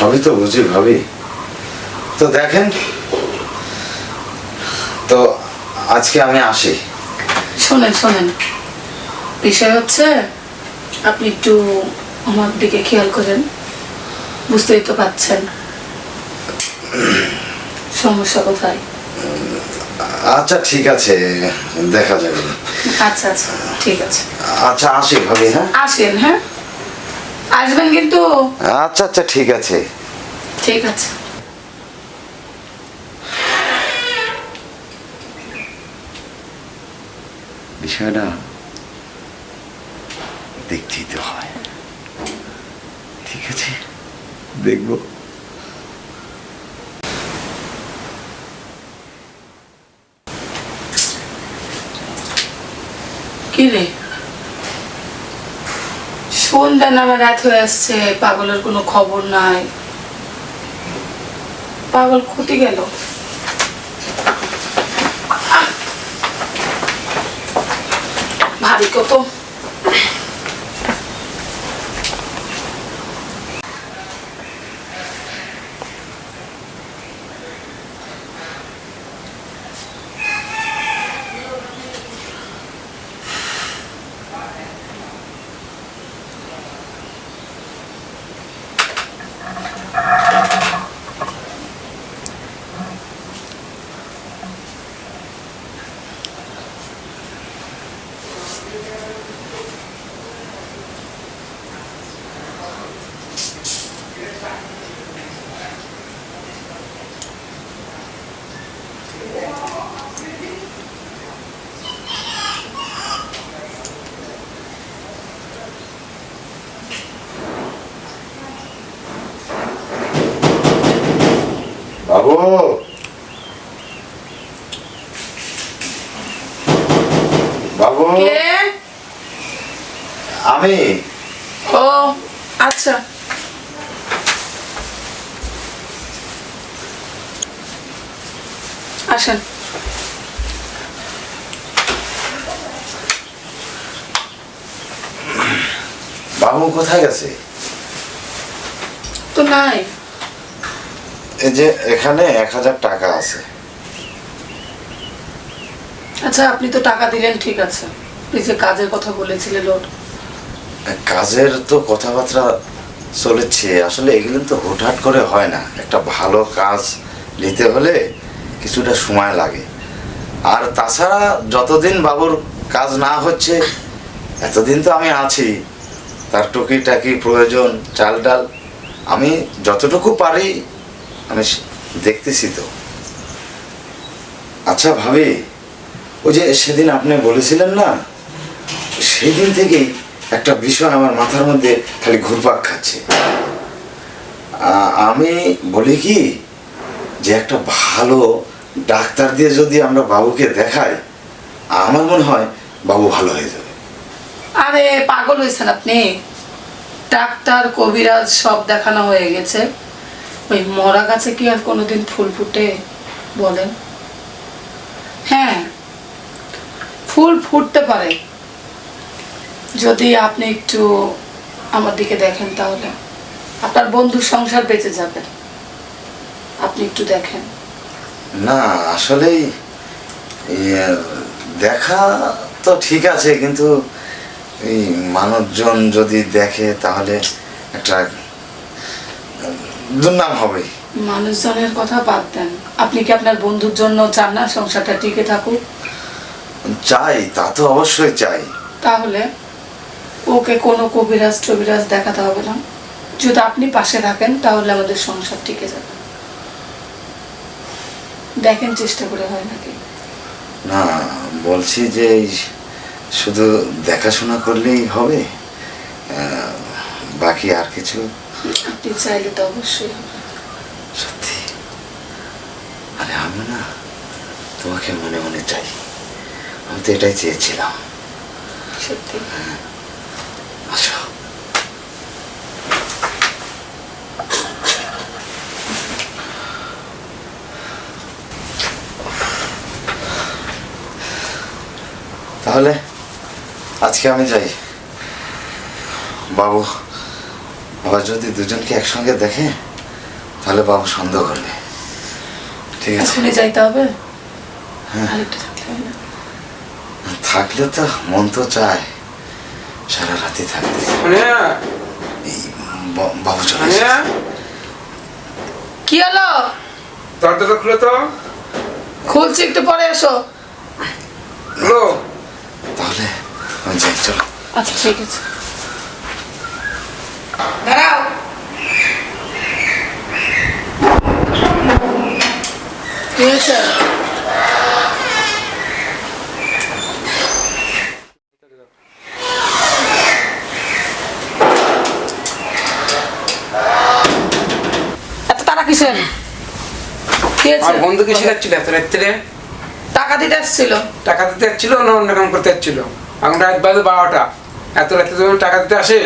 সবই তো বুঝি ভাবি। তো দেখেন তো আজকে আমি আসি। শোনেন শোনেন। বিষয় হচ্ছে আপনি একটু আমার দিকে খেয়াল করেন। বুঝতেই তো পাচ্ছেন। সমস্যা কোথায়? আচ্ছা ঠিক আছে দেখা যাবে। আচ্ছা আচ্ছা ঠিক আছে। আচ্ছা আসি ভাবি হ্যাঁ? আসেন হ্যাঁ? আসবেন কিন্তু? আচ্ছা আচ্ছা ঠিক আছে। ঠিক আছে। বিষয়টা দেখতেই তো হয়। ঠিক আছে দেখব। কি রে? সন্ধ্যা নামা রাত হয়ে আসছে পাগলের কোনো খবর নাই। পাগল ক্ষতি গেল! ভারী কত। বাবু। বাবু। আমি। ও আচ্ছা। আসেন। বাবু কোথায় গেছে? তো নাই। এই যে এখানে এক হাজার টাকা আছে। আচ্ছা আপনি তো টাকা দিলেন ঠিক আছে। এই যে কাজের কথা বলেছিলেন ওর। কাজের তো কথাবার্তা চলেছে। আসলে এগুলো তো হুটহাট করে হয় না। একটা ভালো কাজ নিতে হলে কিছুটা সময় লাগে। আর তাছাড়া যতদিন বাবুর কাজ না হচ্ছে এতদিন তো আমি আছি। তার টুকিটাকি প্রয়োজন চাল ডাল। আমি যতটুকু পারি আমি দেখতেছি তো। আচ্ছা ভাবি, ওই যে সেদিন আপনি বলেছিলেন না, সেদিন থেকেই একটা বিষয় আমার মাথার মধ্যে খালি ঘুরপাক খাচ্ছে। আমি বলি কি, যে একটা ভালো ডাক্তার দিয়ে যদি আমরা বাবুকে দেখাই, আমার মনে হয় বাবু ভালো হয়ে যাবে। আরে, পাগল হয়েছেন আপনি। ডাক্তার, কবিরাজ সব দেখানো হয়ে গেছে। ওই মরা গাছে কি আর কোনোদিন ফুল ফুটে বলেন হ্যাঁ ফুল ফুটতে পারে। যদি আপনি একটু আমার দিকে দেখেন তাহলে। আপনার বন্ধুর সংসার বেঁচে যাবে। আপনি একটু দেখেন। না, আসলেই দেখা তো ঠিক আছে, কিন্তু এই মানুষজন যদি দেখে তাহলে একটা দুর্নাম হবে। মানুষজনের কথা বাদ দেন। আপনি কি আপনার বন্ধুর জন্য চান না সংসারটা টিকে থাকুক? চাই তা তো অবশ্যই চাই। তাহলে ওকে কোনো কবিরাজ টবিরাজ দেখাতে হবে না। যদি আপনি পাশে থাকেন তাহলে আমাদের সংসার টিকে যাবে। দেখেন চেষ্টা করে হয় নাকি? না বলছি যে শুধু দেখাশোনা করলেই হবে? বাকি আর কিছু? আপনি চাইলে তো অবশ্যই সত্যি? আরে আমি না তোমাকে মনে মনে চাই। আমি তো এটাই চেয়েছিলাম। সত্যি? আসো। তাহলে আজকে আমি যাই। বাবু। আবার যদি দুজনকে একসঙ্গে দেখে তাহলে বাবু সন্দেহ করবে। ঠিক আছে। এখনই যাইতে হবে? হ্যাঁ। থাকলে তো মন তো চায় সারা রাতি থাকতে। বাবু চলে কি হলো? দরজাটা খুলে তো। খুলছি একটু পরে এসো। তাহলে চলো। আচ্ছা ঠিক আছে। দাঁড়াও। কি হয়েছে? এত তারা কিসের? কি আমার হয়েছে বন্ধুকে শিখাচ্ছিল এত রাত্রে? টাকা দিতে আসছিল। টাকা দিতে যাচ্ছিল না অন্য কাম করতে যাচ্ছিল এখন রাত বাজে বারোটা। এত রাত্রে যখন টাকা দিতে আসে?